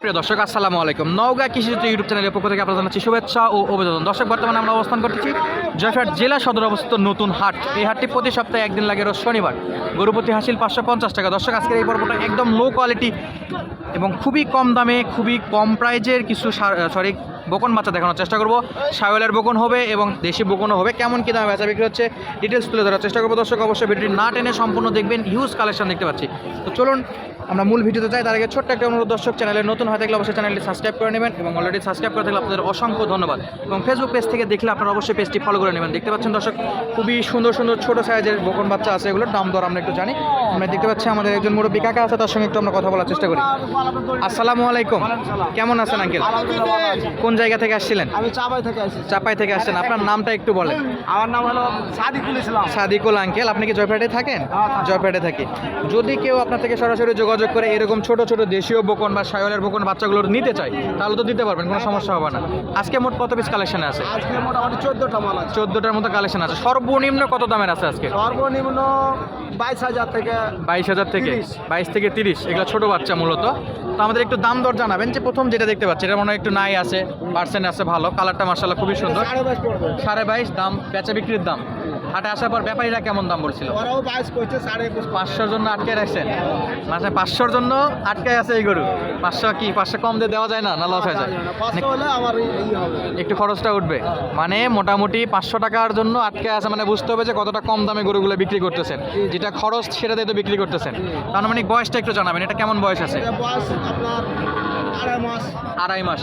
প্রিয় দর্শক, আসসালামু আলাইকুম। নওগাঁ কৃষিচিত্র ইউটিউব চ্যানেলের পক্ষ থেকে আপনাদের জানাচ্ছি শুভেচ্ছা ও অভিনন্দন। দর্শক, বর্তমানে আমরা অবস্থান করতেছি জয়ফাট জেলা সদর অবস্থিত নতুন হাট। এই হাটটি প্রতি সপ্তাহে একদিন লাগে রোজ শনিবার। গরুপতি হাসিল পাঁচশো পঞ্চাশ টাকা। দর্শক, আজকের এই পর্বটা একদম লো কোয়ালিটি এবং খুবই কম দামে, খুবই কম প্রাইজের কিছু সরি বকন বাচ্চা দেখানোর চেষ্টা করব। সায়লের বকন হবে এবং দেশি বকনও হবে। কেমন কী দামে বেচা বিক্রি হচ্ছে ডিটেলস তুলে ধরার চেষ্টা করব। দর্শক, অবশ্যই ভিডিওটি না টেনে সম্পূর্ণ দেখবেন। হিউজ কালেকশন দেখতে পাচ্ছি। তো চলুন আমরা মূল ভিডিওতে যাই তার আগে ছোট্ট একটা অনুরোধ দর্শক চ্যানেলে নতুন হয়ে থাকলে অবশ্যই চ্যানেলটি সাবস্ক্রাইব করে নেবেন এবং অলরেডি সাবস্ক্রাইব করে থাকলে আপনাদের অসংখ্য ধন্যবাদ। এবং ফেসবুক পেজ থেকে দেখলে আপনারা অবশ্যই পেজটি ফলো করে নেবেন। দেখতে পাচ্ছেন দর্শক খুবই সুন্দর সুন্দর ছোট সাইজের বকন বাচ্চা আছে এগুলোর দাম দর আমরা একটু জানি। আমরা দেখতে পাচ্ছি আমাদের একজন মুরব্বী কাকা আছে তার সঙ্গে একটু আমরা কথা বলার চেষ্টা করি। আসসালামু আলাইকুম। কেমন আছেন আঙ্কেল কোন জায়গা থেকে আসছিলেন? আমি চাপাই থেকে আসছি। চাপাই থেকে আসছেন। আপনার নামটা একটু বলেন। আমার নাম হলো সাদিকুল ইসলাম। সাদিকুল আঙ্কেল আপনি কি জয়ফ্রাটে থাকেন? হ্যাঁ, থাকি। থাকি। যদি কেউ আপনার থেকে সরাসরি যোগাযোগ করে এরকম ছোট ছোট দেশীয় বকন বা সায়লের বকন বাচ্চাগুলো নিতে চাই তাহলে তো দিতে পারবেন কোনো সমস্যা হবে না। আজকে মোট কত পিস কালেকশন আছে? আজকে মোটামুটি চোদ্দটা মাল আছে। চোদ্দটার মতো কালেকশন আছে। সর্বনিম্ন কত দামের আছে আজকে? সর্বনিম্ন বাইশ হাজার থেকে বাইশ হাজার থেকে বাইশ থেকে তিরিশ। এগুলো ছোট বাচ্চা মূলত। তো আমাদের একটু দাম দর জানাবেন যে প্রথম যেটা দেখতে পাচ্ছি এটা মনে হয় একটু নাই আছে পার্সেন্ট আছে ভালো কালারটা মার্শাল্লাহ খুবই সুন্দর। সাড়ে বাইশ দাম বেচা বিক্রির দাম। হাটে আসার পর ব্যাপারীরা কেমন দাম বলছিল? পাঁচশোর জন্য আটকে রাখছেন? মানে পাঁচশোর জন্য আটকে আছে এই গরু। পাঁচশো কি পাঁচশো কম দিয়ে দেওয়া যায় না না লস হয়ে যায়? হবে। একটু খরচটা উঠবে। মানে মোটামুটি পাঁচশো টাকার জন্য আটকে আছে মানে বুঝতে হবে যে কতটা কম দামে গরুগুলো বিক্রি করতেছেন। যেটা খরচ সেটা দিয়ে তো বিক্রি করতেছেন। তার মানে বয়সটা একটু জানাবেন এটা কেমন বয়স আছে? আপনার আড়াই মাস। আড়াই মাস।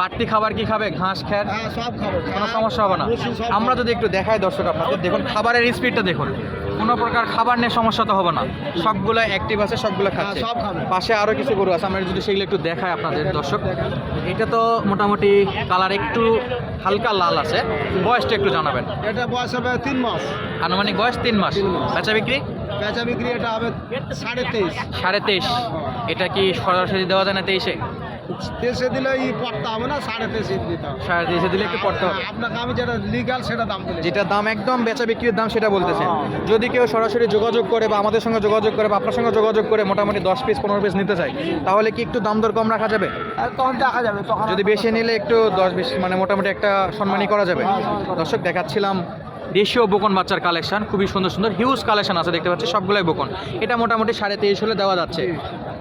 বাড়তি খাবার কি খাবে? ঘাস খ্যার? হ্যাঁ সব খাব। কোনো সমস্যা হবে না। আমরা যদি একটু দেখাই দর্শক আপনাদের দেখুন খাবারের স্পিডটা দেখুন। কোনো প্রকার খাবার নিয়ে সমস্যা তো হবে না। সবগুলো অ্যাক্টিভ আছে সবগুলো খাচ্ছে। হ্যাঁ, সব পাশে আরও কিছু গরু আছে আমরা যদি সেগুলো একটু দেখাই আপনাদের দর্শক। এটা তো মোটামুটি কালার একটু হালকা লাল আছে। বয়সটা একটু জানাবেন। এটা বয়স হবে তিন মাস। আনুমানিক বয়স তিন মাস। বেচা বিক্রি? বেচা বিক্রি এটা হবে সাড়ে তেইশ। সাড়ে তেইশ। এটা কি সরাসরি দেওয়া যায় না তেইশে? তেইশে দিলে ই পড়তে হবে না সাড়ে তেইশে দিতে হবে। সাড়ে তেইশে দিলে একটু পড়তে হবে। আপনাকে আমি যেটা লিগাল সেটা দাম বলি যেটা দাম একদম বেচা বিক্রির দাম সেটা বলতেছেন। যদি কেউ সরাসরি যোগাযোগ করে বা আমাদের সঙ্গে যোগাযোগ করে বা আপনার সঙ্গে যোগাযোগ করে মোটামুটি দশ পিস পনেরো পিস নিতে চাই তাহলে কি একটু দাম দর কম রাখা যাবে? তখন দেখা যাবে তখন যদি বেশি নিলে একটু দশ বিশ মানে মোটামুটি একটা সম্মানই করা যাবে। দর্শক দেখাচ্ছিলাম দেশীয় বকন বাচ্চার কালেকশন খুবই সুন্দর সুন্দর হিউজ কালেকশন আছে দেখতে পাচ্ছি সবগুলোই বকন। এটা মোটামুটি সাড়ে তেইশ হলে দেওয়া যাচ্ছে।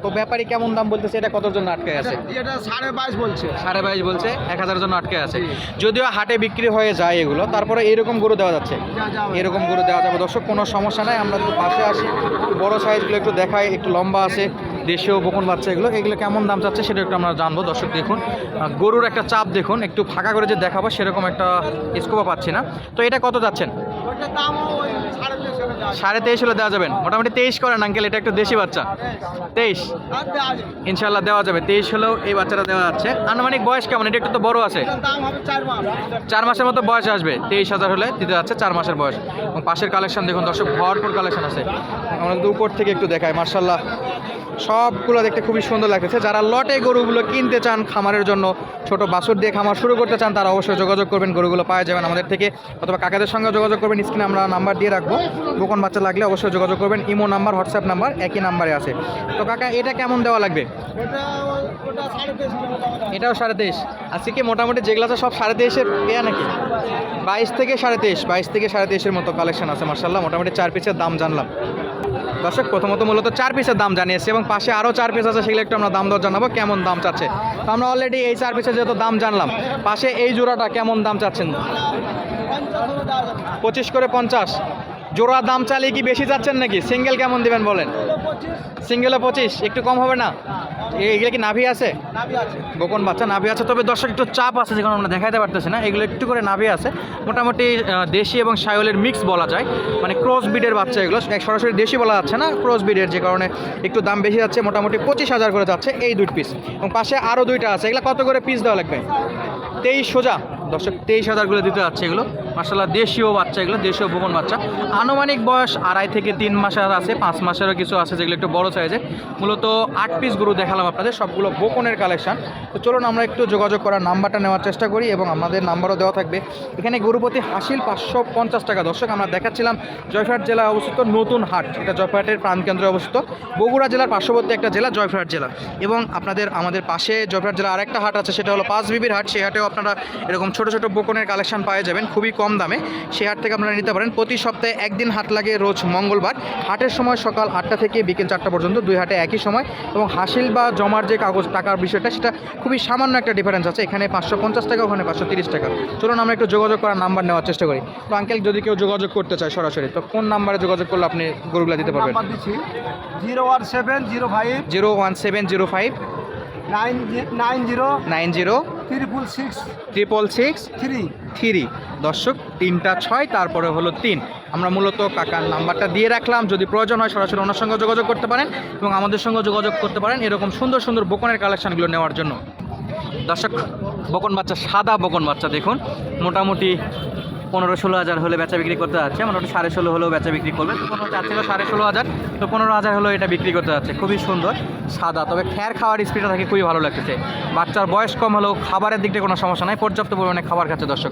তো ব্যাপারী কেমন দাম বলতেছে এটা কতর জন্য আটকে আছে? এটা সাড়ে বাইশ বলছে। সাড়ে বাইশ বলছে এক হাজারের জন্য আটকে আছে। যদিও হাটে বিক্রি হয়ে যায় এগুলো তারপরে এরকম গরু দেওয়া যাচ্ছে। এরকম গরু দেওয়া যাবে। দর্শক কোনো সমস্যা নাই আমরা একটু পাশে আসি বড় সাইজগুলো একটু দেখাই একটু লম্বা আছে। দেশীয় বকন বাচ্চা এগুলো। এগুলো কেমন দাম চাচ্ছে সেটা একটু আমরা জানব। দর্শক, দেখুন গরুর একটা চাপ, দেখুন, একটু ফাঁকা করে যে দেখাবো, সেরকম একটা স্কোপা পাচ্ছি না। তো এটা কত যাচ্ছেন? দাম সাড়ে তেইশ হলে দেওয়া যাবেন। মোটামুটি তেইশ করেন আঙ্কেল এটা একটু দেশি বাচ্চা। তেইশ। ইনশাল্লাহ দেওয়া যাবে। তেইশ হলেও এই বাচ্চাটা দেওয়া যাচ্ছে আনুমানিক বয়স কেমন? এটা একটু তো বড় আছে। চার মাসের মতো বয়স আসবে। তেইশ হাজার হলে দিতে যাচ্ছে চার মাসের বয়স। এবং পাশের কালেকশন দেখুন দর্শক, ভরপুর কালেকশন আছে। আমরা উপর থেকে একটু দেখাই মার্শাল্লাহ সবগুলো দেখতে খুবই সুন্দর লাগতেছে। যারা লটে গরুগুলো কিনতে চান খামারের জন্য, ছোট বাছুর দিয়ে খামার শুরু করতে চান, তারা অবশ্যই যোগাযোগ করবেন। গরুগুলো পাওয়া যাবেন আমাদের থেকে। অথবা কাকাদের সঙ্গে যোগাযোগ করবেন। স্ক্রিনে আমরা নাম্বার দিয়ে রাখব। দোকান বাচ্চা লাগলে অবশ্যই যোগাযোগ করবেন। ইমো নাম্বার, হোয়াটসঅ্যাপ নাম্বার একই নাম্বারে আছে। তো কাকা, এটা কেমন দেওয়া লাগবে। এটাও সাড়ে তেইশ। আজকে কি মোটামুটি যেগুলো আছে সব সাড়ে তেইশের পেয়া নাকি? বাইশ থেকে সাড়ে তেইশ, বাইশ থেকে সাড়ে তেইশের মতো কালেকশন আছে মার্শাল্লাহ মোটামুটি চার পিসের দাম জানলাম। দর্শক, প্রথমত মূলত চার পিসের দাম জানিয়েছি এবং পাশে আরও চার পিস আছে, সেগুলো একটু আমরা দাম দর জানাব, কেমন দাম চাচ্ছে। তো আমরা অলরেডি এই চার পিসের যেহেতু দাম জানলাম, পাশে এই জোড়াটা কেমন দাম চাচ্ছেন। পঁচিশ করে পঞ্চাশ। জোড়া দাম চালিয়ে কি বেশি যাচ্ছেন নাকি? সিঙ্গেল কেমন দিবেন বলেন? এটা পঁচিশ সিঙ্গেলে পঁচিশ একটু কম হবে না? এগুলো কি নাভি আছে? গোপন বাচ্চা নাভি আছে তবে দর্শক একটু চাপ আছে যেখানে আমরা দেখাতে পারতেছি না। এগুলো একটু করে নাভি আছে। মোটামুটি দেশি এবং সায়লের মিক্স বলা যায়। মানে ক্রস বিডের বাচ্চা এগুলো। সরাসরি দেশি বলা যাচ্ছে না ক্রস বিডের যে কারণে একটু দাম বেশি যাচ্ছে মোটামুটি পঁচিশ হাজার করে যাচ্ছে এই দুই পিস এবং পাশে আরও দুইটা আছে। এগুলো কত করে পিস দেওয়া লাগবে? তেইশ সোজা। দর্শক, তেইশ হাজার করে দিতে যাচ্ছে এগুলো। মাসাল্লাহ দেশীয় বাচ্চা এগুলো, দেশীয় ভুবন বাচ্চা। আনুমানিক বয়স আড়াই থেকে তিন মাসের আছে, পাঁচ মাসেরও কিছু আছে যেগুলো একটু বড় সাইজের মূলত আট পিস গরু দেখালাম আপনাদের, সবগুলো বোকনের কালেকশন তো চলুন আমরা একটু যোগাযোগ করার নাম্বারটা নেওয়ার চেষ্টা করি এবং আমাদের নাম্বারও দেওয়া থাকবে। এখানে গরুপতি হাসিল পাঁচশো পঞ্চাশ টাকা। দর্শক, আমরা দেখাচ্ছিলাম জয়ফাট জেলায় অবস্থিত নতুন হাট। এটা জয়ফাটের প্রাণকেন্দ্রে অবস্থিত। বগুড়া জেলার পার্শ্ববর্তী একটা জেলা জয়ফাট জেলা। এবং আপনাদের আমাদের পাশে জয়ফাট জেলা আরেকটা হাট আছে, সেটা হলো পাঁচ বিবির হাট। সেই হাটেও আপনারা এরকম ছোট ছোট বোকনের কালেকশন পাওয়া যাবেন খুবই কম দামে। সেই হাট থেকে আপনারা নিতে পারেন। প্রতি সপ্তাহে একদিন হাট লাগে রোজ মঙ্গলবার। হাটের সময় সকাল আটটা থেকে বিকেল চারটা পর্যন্ত দুই হাটে একই সময় এবং হাসিল বা জমার যে কাগজ টাকার বিষয়টা সেটা খুবই সামান্য একটা ডিফারেন্স আছে। এখানে পাঁচশো পঞ্চাশ টাকা ওখানে পাঁচশো তিরিশ টাকা। চলুন আমরা একটু যোগাযোগ করার নাম্বার নেওয়ার চেষ্টা করি। তো আঙ্কেল যদি কেউ যোগাযোগ করতে চায় সরাসরি তো কোন নাম্বারে যোগাযোগ করলে আপনি গরুগুলা দিতে পারবেন? Zero one seven zero five zero one seven zero five nine nine zero nine zero triple six triple six three three দর্শক তিনটা ছয় তারপরে হলো তিন। আমরা মূলত কাকার নাম্বারটা দিয়ে রাখলাম। যদি প্রয়োজন হয় সরাসরি ওনার সঙ্গে যোগাযোগ করতে পারেন এবং আমাদের সঙ্গে যোগাযোগ করতে পারেন এরকম সুন্দর সুন্দর বকনের কালেকশানগুলো নেওয়ার জন্য। দর্শক বকন বাচ্চা সাদা বকন বাচ্চা দেখুন। মোটামুটি পনেরো ষোলো হাজার হলে বেচা বিক্রি করতে যাচ্ছে, মোটামুটি সাড়ে ষোলো হলেও বেচা বিক্রি করবে। তো পনেরো চাচ্ছিল সাড়ে ষোলো হাজার, তো পনেরো হাজার হলেও এটা বিক্রি করতে যাচ্ছে। খুবই সুন্দর, সাদা, তবে খ্যার খাওয়ার স্পিডটা থাকে খুবই ভালো লাগতেছে। বাচ্চার বয়স কম হলেও খাবারের দিক থেকে কোনো সমস্যা নাই, পর্যাপ্ত পরিমাণে খাবার খাচ্ছে দর্শক।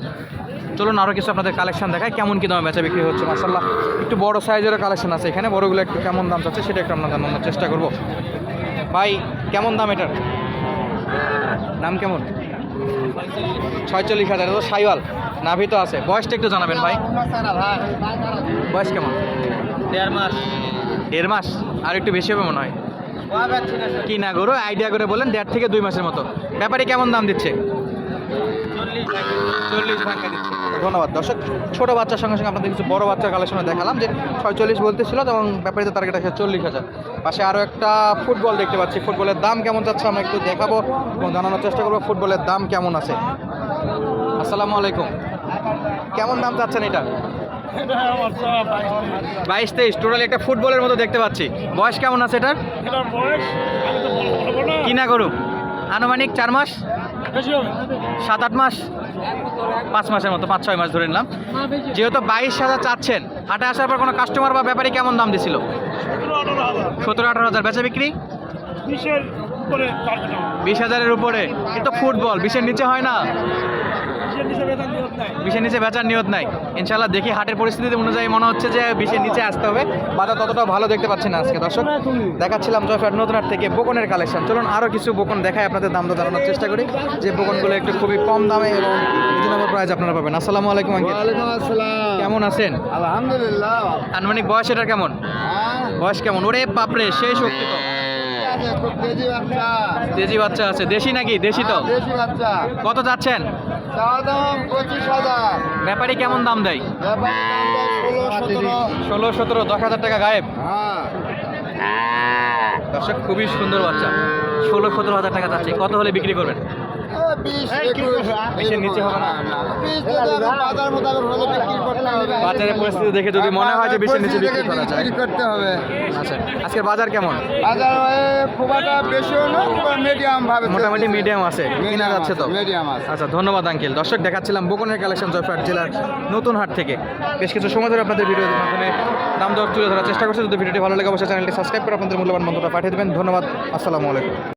চলুন আরও কিছু আপনাদের কালেকশন দেখায় কেমন কী দামে বেচা বিক্রি হচ্ছে মাসাল্লাহ একটু বড় সাইজেরও কালেকশন আছে এখানে, বড়গুলো একটু কেমন দাম চাচ্ছে সেটা একটু আপনাদের জানানোর চেষ্টা করব। ভাই, কেমন দাম এটার? দাম কেমন? ছয়চল্লিশ হাজার তো সাইওয়াল। নাভি তো আছে। বয়সটা একটু জানাবেন ভাই। বয়স কেমন? দেড় মাস। দেড় মাস? আর একটু বেশি হবে মনে হয়। কি না গরু? আইডিয়া করে বলেন দেড় থেকে দুই মাসের মতো। ব্যাপারে কেমন দাম দিচ্ছে? চল্লিশ ভাঙা দিচ্ছে। ধন্যবাদ। দর্শক ছোটো বাচ্চার সঙ্গে সঙ্গে আপনাদের কিছু বড় বাচ্চার কালেকশনে দেখালাম যে ছয়চল্লিশ বলতেছিল এবং ব্যাপারীতে টার্গেট আছে চল্লিশ হাজার। পাশে আরও একটা ফুটবল দেখতে পাচ্ছি। ফুটবলের দাম কেমন যাচ্ছে আমরা একটু দেখাবো এবং জানানোর চেষ্টা করব ফুটবলের দাম কেমন আছে। আসসালামু আলাইকুম। কেমন দাম চাচ্ছেন এটা? বাইশ তেইশ টোটাল একটা ফুটবলের মতো দেখতে পাচ্ছি। বয়স কেমন আছে এটার? কিনা করুক আনুমানিক চার মাস? সাত আট মাস? পাঁচ মাসের মতো পাঁচ ছয় মাস ধরে নিলাম। যেহেতু বাইশ হাজার চাচ্ছেন হাটে আসার পর কোনো কাস্টমার বা ব্যাপারী কেমন দাম দিছিল? সতেরো আঠারো হাজার। বেচা বিক্রি? বিশ হাজারের উপরে? কিন্তু ফুটবল বিশের নিচে হয় না। বিশের নিচে বেচার নিয়ত নাই। ইনশাল্লাহ দেখি হাটের পরিস্থিতি অনুযায়ী মনে হচ্ছে যে বিশের নিচে আসতে হবে। বাজার ততটা ভালো দেখতে পাচ্ছি না আজকে। দর্শক দেখাচ্ছিলাম জয়ফাট নতুন হাট থেকে বোকনের কালেকশন। চলুন আরও কিছু বোকন দেখায় আপনাদের দাম জানানোর চেষ্টা করি। যে বোকনগুলো একটু খুবই কম দামে এবং রিজনেবল প্রাইস আপনারা পাবেন। আসসালামু আলাইকুম কেমন আছেন? আলহামদুলিল্লাহ। আনুমানিক বয়স এটা কেমন? হ্যাঁ। বয়স কেমন? ওরে বাপরে সেই শক্তি তো। তেজি বাচ্চা। আছে। দেশি নাকি? দেশি তো? হ্যাঁ, কত যাচ্ছেন? দাম পঁচিশ হাজার। ব্যাপারী কেমন দাম দেয়? ব্যাপারী দাম দেয় ষোলো সতেরো দশ হাজার টাকা গায়েব। হ্যাঁ। দর্শক খুবই সুন্দর বাচ্চা। ষোলো সতেরো হাজার টাকা যাচ্ছে। কত হলে বিক্রি করবেন? হবে বাজারের পরিস্থিতি দেখে যদি মনে হয় যে বিশের নিচে বিক্রি করা যায়। করতে হবে। আচ্ছা আজকের বাজার কেমন? বাজার খুব একটা বেশিও না মিডিয়াম ভাবে মোটামুটি মিডিয়াম আছে কেনা যাচ্ছে তো? মিডিয়াম আছে। আচ্ছা ধন্যবাদ আঙ্কেল দর্শক দেখাচ্ছিলাম বকনের কালেকশন জয়ফাট জেলার নতুন হাট থেকে। বেশ কিছু সময় ধরে আপনাদের ভিডিওর মাধ্যমে দাম দর তুলে ধরার চেষ্টা করছে। যদি ভিডিওটি ভালো লাগে অবশ্যই চ্যানেলটি সাবস্ক্রাইব করে আপনাদের মূল্যবান মন্তব্য পাঠিয়ে দেবেন। ধন্যবাদ আসসালামু আলাইকুম।